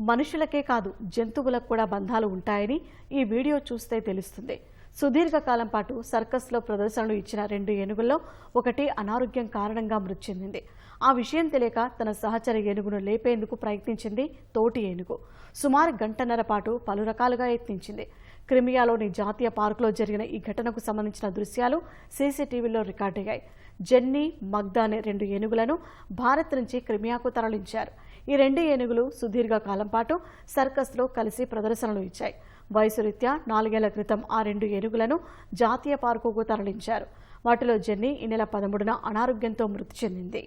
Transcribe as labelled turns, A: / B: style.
A: మనుషులకే కాదు జంతువులకు కూడా బంధాలు ఉంటాయని ఈ వీడియో చూస్తే తెలుస్తుంది. సుదీర్ఘకాలం పాటు సర్కస్లో ప్రదర్శనలు ఇచ్చిన రెండు ఏనుగుల్లో ఒకటి అనారోగ్యం కారణంగా మృతి చెందింది. ఆ విషయం తెలియక తన సహచర ఏనుగును లేపేందుకు ప్రయత్నించింది తోటి ఏనుగు. సుమారు గంటన్నర పాటు పలు రకాలుగా యత్నించింది. క్రిమియాలోని జాతీయ పార్కులో జరిగిన ఈ ఘటనకు సంబంధించిన దృశ్యాలు సీసీటీవీలో రికార్డయ్యాయి జెన్నీ మగ్దా అనే రెండు ఏనుగులను భారత్ నుంచి క్రిమియాకు తరలించారు. ఈ రెండు ఏనుగులు సుదీర్ఘ కాలం పాటు సర్కస్లో కలిసి ప్రదర్శనలు ఇచ్చాయి. వయసు రీత్యా నాలుగేళ్ళ క్రితం ఆ రెండు ఏనుగులను జాతీయ పార్కుకు తరలించారు. వాటిలో జెన్నీ ఈ నెల పదమూడున అనారోగ్యంతో మృతి చెందింది.